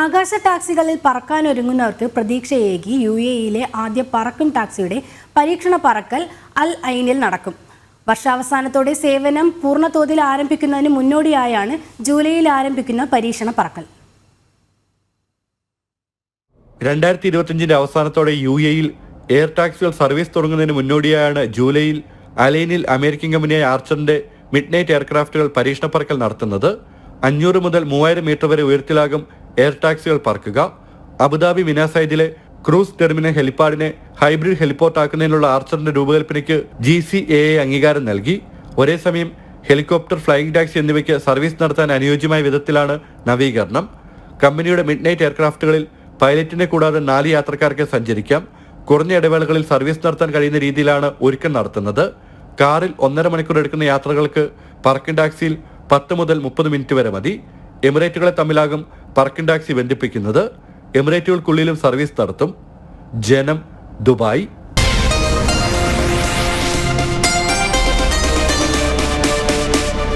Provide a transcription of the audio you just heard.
ആകാശ ടാക്സികളിൽ പറക്കാനൊരുങ്ങുന്നവർക്ക് പ്രതീക്ഷയേകി യു എയിലെ ആദ്യ പറക്കും ടാക്സിയുടെ പരീക്ഷണ പറക്കൽ അൽ ഐനിൽ നടക്കും. വർഷാവസാനത്തോടെ സേവനം പൂർണതോതിൽ ആരംഭിക്കുന്നതിന് മുന്നോടിയായാണ് ജൂലൈയിൽ ആരംഭിക്കുന്ന പരീക്ഷണ പറക്കൽ. രണ്ടായിരത്തി ഇരുപത്തിയഞ്ചിന്റെ അവസാനത്തോടെ യു എയിൽ എയർ ടാക്സികൾ സർവീസ് തുടങ്ങുന്നതിന് മുന്നോടിയായാണ് ജൂലൈയിൽ അലൈനിൽ അമേരിക്കൻ കമ്പനിയായ ആർച്ചറിന്റെ മിഡ് നൈറ്റ് എയർക്രാഫ്റ്റുകൾ പരീക്ഷണ പറക്കൽ നടത്തുന്നത്. അഞ്ഞൂറ് മുതൽ മൂവായിരം മീറ്റർ വരെ ഉയരത്തിലാകും എയർ ടാക്സികൾ പറക്കുക. അബുദാബി മിനാസൈഡിലെ ക്രൂസ് ടെർമിനൽ ഹെലിപ്പാഡിനെ ഹൈബ്രിഡ് ഹെലിപ്പോർട്ടാക്കുന്നതിനുള്ള ആർച്ചറിന്റെ രൂപകൽപ്പനയ്ക്ക് ജി സി എ അംഗീകാരം നൽകി. ഒരേ സമയം ഹെലികോപ്റ്റർ ഫ്ലൈയിംഗ് ടാക്സി എന്നിവയ്ക്ക് സർവീസ് നടത്താൻ അനുയോജ്യമായ വിധത്തിലാണ് നവീകരണം. കമ്പനിയുടെ മിഡ് നൈറ്റ് എയർക്രാഫ്റ്റുകളിൽ പൈലറ്റിനെ കൂടാതെ നാല് യാത്രക്കാർക്ക് സഞ്ചരിക്കാം. കുറഞ്ഞ ഇടവേളകളിൽ സർവീസ് നടത്താൻ കഴിയുന്ന രീതിയിലാണ് ഒരുക്കം നടത്തുന്നത്. കാറിൽ ഒന്നര മണിക്കൂർ എടുക്കുന്ന യാത്രകൾക്ക് പാർക്കിംഗ് ടാക്സിയിൽ പത്ത് മുതൽ മുപ്പത് മിനിറ്റ് വരെ മതി. എമിറേറ്റുകളെ തമ്മിലാകും പറക്കിൻ ടാക്സി ബന്ധിപ്പിക്കുന്നത് എമിറേറ്റുകൾക്കുള്ളിലും സർവീസ് നടത്തും. ജനം ദുബായ്.